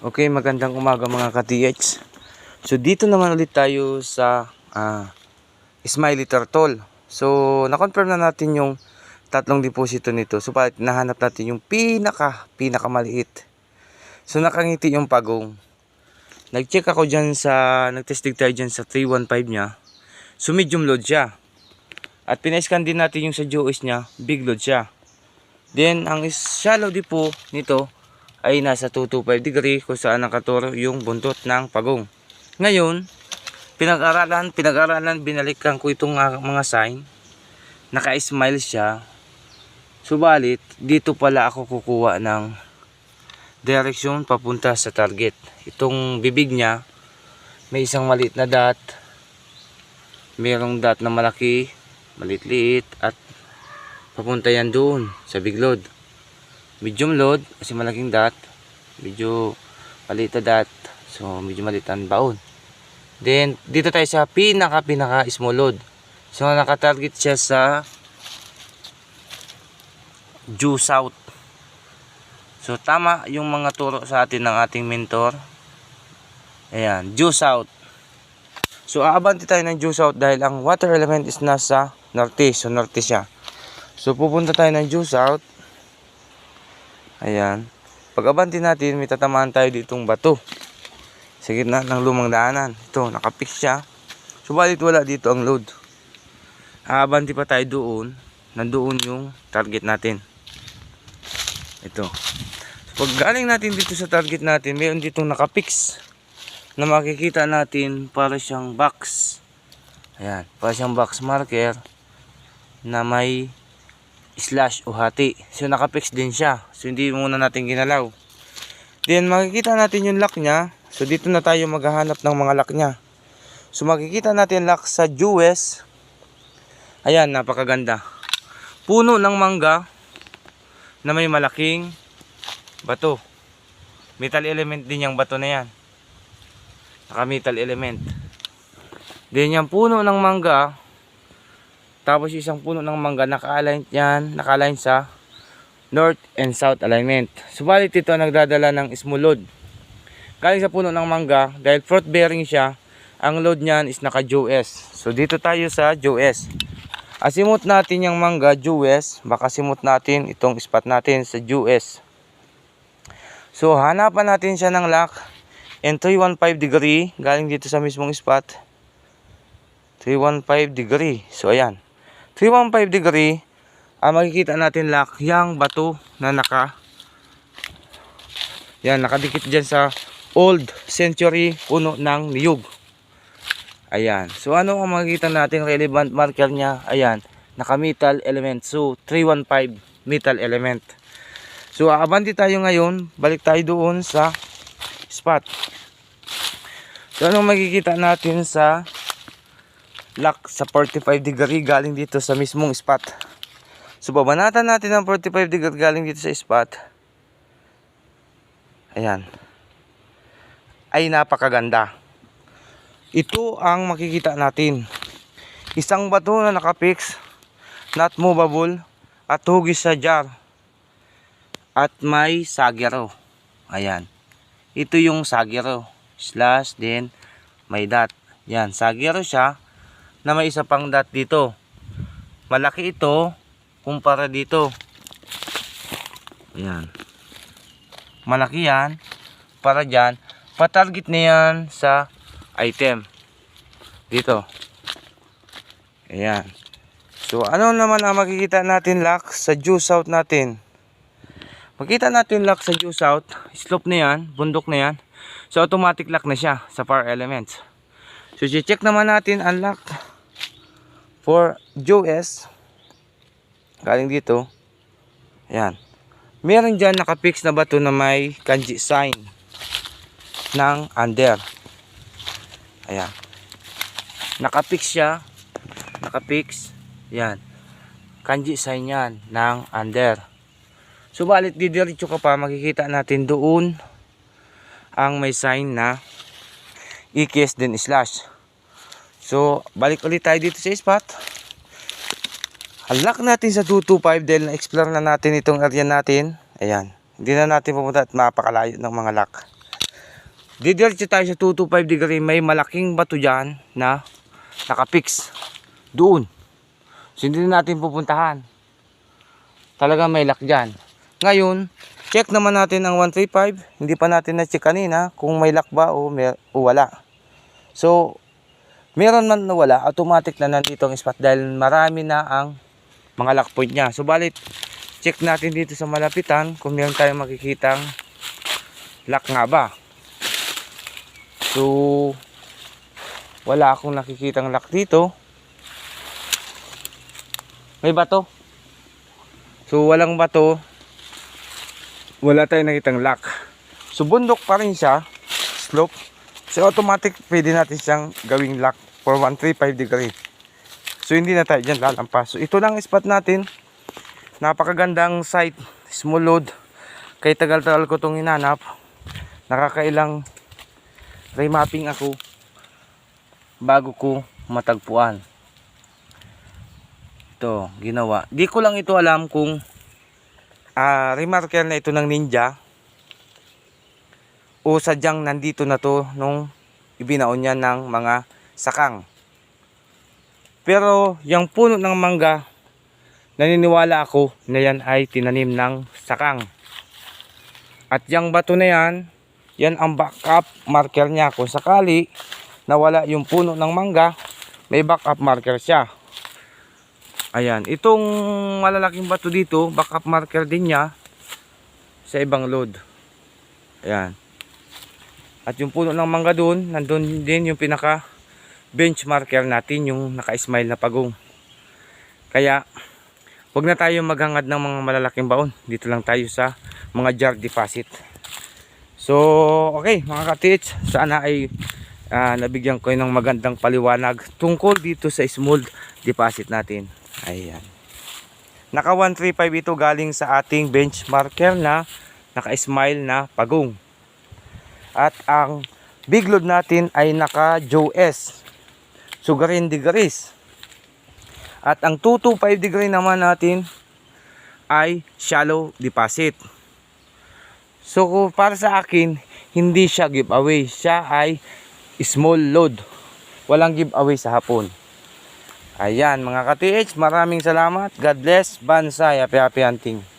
Okay, magandang umaga mga ka-TH. So dito naman ulit tayo sa ah, Smiley Turtle. So na-confirm na natin yung tatlong deposito nito. So bakit nahanap natin yung pinaka pinakamaliit. So nakangiti yung pagong. Nag-check ako dyan sa, nag-testing tayo dyan sa 315 niya. So medium load siya. At pina-scan din natin yung sa JOS niya, big load siya. Then ang shallow depo nito ay nasa 225 degree kung saan nakaturo yung buntot ng pagong. Ngayon, pinag-aralan, pinag-aralan, binalikan ko itong ah, mga sign. Naka-smile siya. Subalit, dito pala ako kukuha ng direksyon papunta sa target. Itong bibig niya, may isang maliit na dot. Merong dot na malaki, maliit-liit, at papunta yan doon sa big load medium load kasi malaking dot. Medyo maliit na dot. So medyo maliit ang baon. Then dito tayo sa pinaka pinaka small load. So nakatarget siya sa due south. So tama yung mga turo sa atin ng ating mentor. Ayan due south. So aabanti tayo ng due south dahil ang water element is nasa norte. So norte siya. So pupunta tayo ng due south Ayan. Pag abanti natin, may tatamaan tayo ditong bato. Sa gitna ng lumang daanan. Ito, nakapix siya. Subalit wala dito ang load. Aabanti pa tayo doon. Nandoon yung target natin. Ito. So, pag galing natin dito sa target natin, mayroon ditong nakapix na makikita natin para siyang box. Ayan. Para siyang box marker na may slash o hati. So nakapix din siya. So hindi muna natin ginalaw. Then makikita natin yung lock niya. So dito na tayo maghahanap ng mga lock niya. So makikita natin lock sa Jewes. Ayan, napakaganda. Puno ng mangga na may malaking bato. Metal element din yung bato na yan. Naka metal element. Then yung puno ng mangga tapos isang puno ng mangga naka-align yan, naka-align sa north and south alignment. Subalit ito nagdadala ng small load. Galing sa puno ng mangga, dahil fruit bearing siya, ang load niyan is naka JOS. So dito tayo sa JOS. Asimot natin yung mangga JOS, baka simot natin itong spot natin sa JOS. So hanapan natin siya ng lock and 315 degree galing dito sa mismong spot. 315 degree. So ayan. 315 degree, ah, makikita natin lock yung bato na naka yan, nakadikit dyan sa old century puno ng niyog. Ayan. So ano ang makikita natin relevant marker niya? Ayan, naka metal element. So 315 metal element. So aabanti tayo ngayon, balik tayo doon sa spot. So anong makikita natin sa lock sa 45 degree galing dito sa mismong spot. So babanatan natin ang 45 degree galing dito sa spot. Ayan. Ay napakaganda. Ito ang makikita natin. Isang bato na nakapix, not movable, at hugis sa jar. At may sagero. Ayan. Ito yung sagero. Slash, then may dot. Yan, sagero siya na may isa pang dot dito. Malaki ito kumpara dito. Ayan. Malaki yan para dyan. Patarget na yan sa item. Dito. Ayan. So, ano naman ang makikita natin lock sa juice out natin? Makita natin lock sa juice out. Slope na yan. Bundok na yan. So, automatic lock na siya sa power elements. So, check naman natin ang lock for JOS galing dito ayan. Meron dyan nakapix na bato na may kanji sign ng under. Ayan. Nakapix siya. Nakapix. Yan kanji sign yan ng under. Subalit didiretso ka pa makikita natin doon ang may sign na ikis din slash So, balik ulit tayo dito sa spot. Halak natin sa 225 dahil na-explore na natin itong area natin. Ayan. Hindi na natin pumunta at mapakalayo ng mga lock. Didiretso tayo sa 225 degree. May malaking bato dyan na nakapix. Doon. So, hindi na natin pupuntahan. Talaga may lock dyan. Ngayon, check naman natin ang 135. Hindi pa natin na-check kanina kung may lock ba o, may, o wala. So, meron man na wala, automatic na nandito ang spot dahil marami na ang mga lock point niya. So, balit, check natin dito sa malapitan kung meron tayong makikitang lock nga ba. So, wala akong nakikitang lock dito. May bato. So, walang bato. Wala tayong nakitang lock. So, bundok pa rin siya. Slope. So, automatic pwede natin siyang gawing lock for 135 degree. So, hindi na tayo dyan lalampas. So, ito lang ang spot natin. Napakagandang site. Small load. Kay tagal-tagal ko itong hinanap. Nakakailang remapping ako bago ko matagpuan. Ito, ginawa. Di ko lang ito alam kung ah remarker na ito ng ninja o sadyang nandito na to nung ibinaon niya ng mga sakang. Pero yung puno ng mangga, naniniwala ako na yan ay tinanim ng sakang. At yung bato na yan, yan ang backup marker niya. Kung sakali nawala yung puno ng mangga, may backup marker siya. Ayan, itong malalaking bato dito, backup marker din niya sa ibang load. Ayan. At yung puno ng mangga doon, nandun din yung pinaka bench marker natin, yung naka-smile na pagong. Kaya, wag na tayo maghangad ng mga malalaking baon. Dito lang tayo sa mga jar deposit. So, okay mga katits, sana ay ah, nabigyan ko ng magandang paliwanag tungkol dito sa small deposit natin. Ayan. Naka 135 ito galing sa ating bench marker na naka-smile na pagong. At ang big load natin ay naka Joe S. Sugarin degrees. At ang 225 degree naman natin ay shallow deposit. So para sa akin, hindi siya giveaway. Siya ay small load. Walang giveaway sa hapon. Ayan mga ka-TH, maraming salamat. God bless. Bansay. Happy happy hunting.